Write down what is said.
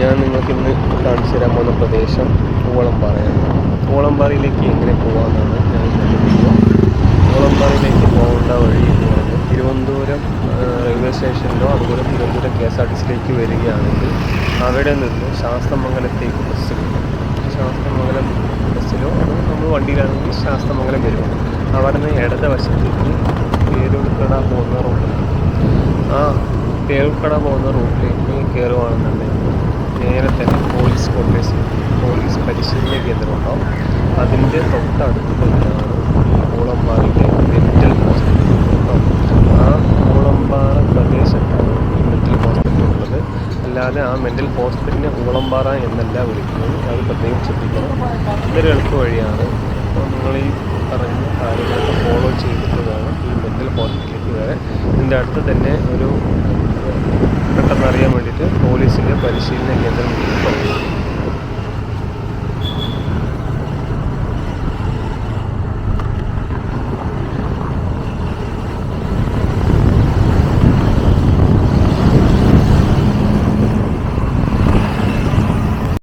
ഞാൻ നിങ്ങൾക്ക് ഇന്ന് കാണിച്ചു തരാൻ പോകുന്ന പ്രദേശം ഊളംപാറയാണ് ഊളംപാറയിലേക്ക് എങ്ങനെ പോകാമെന്നാണ് ഞാൻ വീഡിയോ ഊളംപാറയിലേക്ക് പോകേണ്ട വഴി എന്ന് പറയുന്നത് തിരുവനന്തപുരം റെയിൽവേ സ്റ്റേഷനിലോ അതുപോലെ Thiruvananthapuram K S R T സിയിലേക്ക് വരികയാണെങ്കിൽ അവിടെ നിന്ന് ശാസ്തമംഗലത്തേക്ക് ബസ് കിട്ടും ശാസ്തമംഗലം ബസ്സിലോ അത് നമ്മൾ വണ്ടിയിലാണെങ്കിൽ ശാസ്തമംഗലം വരും. അവിടെ നിന്ന് ഇടത് വശത്തേക്ക് പേരുൾക്കട പോകുന്ന റോഡ് ആ പേരുൾക്കട പോകുന്ന റൂട്ടിലേക്ക് കയറുകയാണെന്നുണ്ടെങ്കിൽ ക്വാർട്ടേഴ്സ് പോലീസ് പരിശീലന കേന്ദ്രമുണ്ടാവും. അതിന്റെ തൊട്ടടുത്ത് തന്നെയാണ് മൂളമ്പാറിന്റെ മെന്റൽ ഹോസ്പിറ്റൽ ആ മൂളമ്പാറ പ്രദേശത്താണ് ഈ മെന്റൽ ഹോസ്പിറ്റൽ ഉള്ളത്. അല്ലാതെ ആ മെന്റൽ ഹോസ്പിറ്റലിനെ മൂളമ്പാറ എന്നല്ല വിളിക്കുന്നത്. അത് പ്രത്യേകം ശ്രദ്ധിക്കണം. ഇതൊരു എളുപ്പ വഴിയാണ്. അപ്പോൾ നിങ്ങൾ ഈ പറഞ്ഞ കാര്യങ്ങളൊക്കെ ഫോളോ ചെയ്തിട്ട് വേണം ഈ മെന്റൽ ഹോസ്പിറ്റലിലേക്ക് വരെ ഇതിന്റെ അടുത്ത് തന്നെ ഒരു പെട്ടെന്ന് അറിയാൻ വേണ്ടിയിട്ട് പോലീസിന്റെ പരിശീലന കേന്ദ്രം